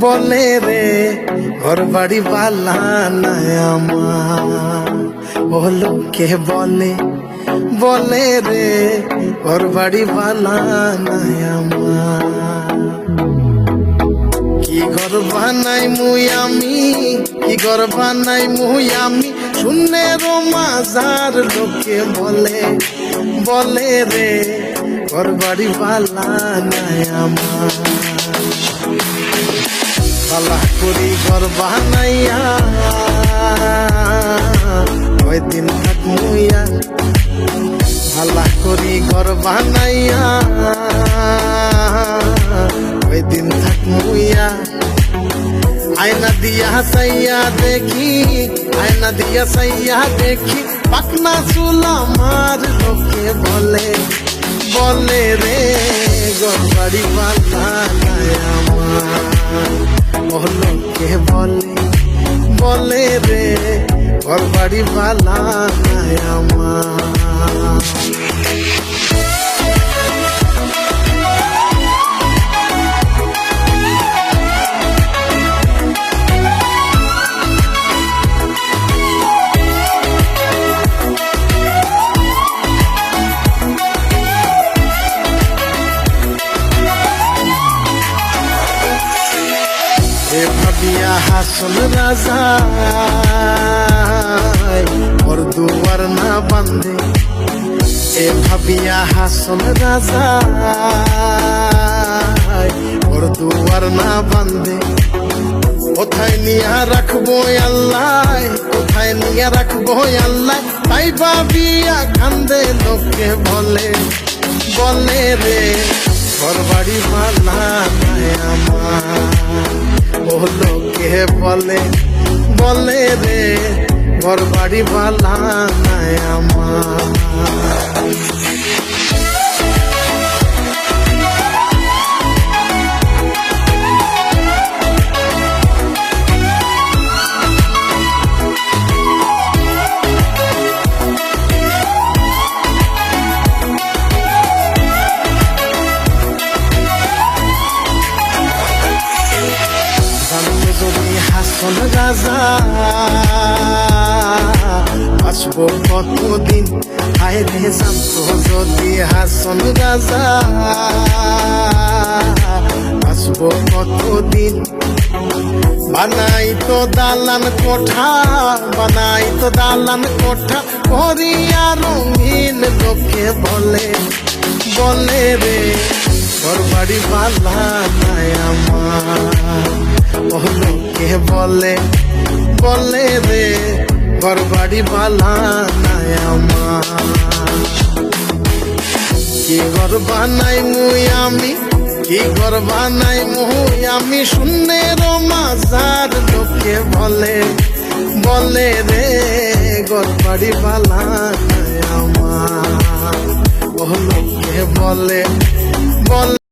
বলে রে ঘর বাড়ি বালা নাই আমার। ও লোকে বলে বলে রে ঘর বাড়ি বালা নাই আমার। কি ঘর বানাই মুই আমি, কি ঘর বানাই মুই আমি? শূন্যের মাজার লোকে বলে বলে রে ঘর বাড়ি বালা নাই আমার পালা করি ঘর বানাইয়া ওই দিন থাক মুইয়া পালা করি ঘর বানাইয়া ওই দিন থাক মুইয়া আয়না দিয়া সাইয়া দেখি আয়না দিয়া সাইয়া দেখি পাকনা চুলা মার লোকে বলে বলে রে গড়বাড়ি আমার। লোকে বলে বলে রে গড়বাড়ি নাই আমার। এ ভাবিয়া হাসন রাজা ওর দুয়ার না বান্ধে এ ভাবিয়া হাসন রাজা ওর দুয়ার না বান্ধে কোথায় নিয়ে রাখব আল্লাহ, কোথায় নিয়ে রাখব আল্লাহ? তাই ভাবিয়া কান্দে লোকে বলে বলে রে ঘর বাড়ি মালা আমার। লোকে বলে বলে রে ঘর বাড়ি বালা নাই আমার। হাসন রাজা। আসব কতদিন? হায় রে জানতো যদি হাসন রাজা। আসব কতদিন? বানাই তো দালান কোঠা, বানাই তো দালান কোঠা। করিয়া রঙিন লোকে বলে বলে রে তোর বাড়ি বালা নাই আমার। ও লোকে বলে বলে রে ঘর বাড়ি বালা নাই কি ঘর বানাই মুই আমি, কি ঘর বানাই মুই আমি, শূন্যের মাজার লোকে বলে বলে রে ঘর বাড়ি বালা নাই আমার। ও বলে বলে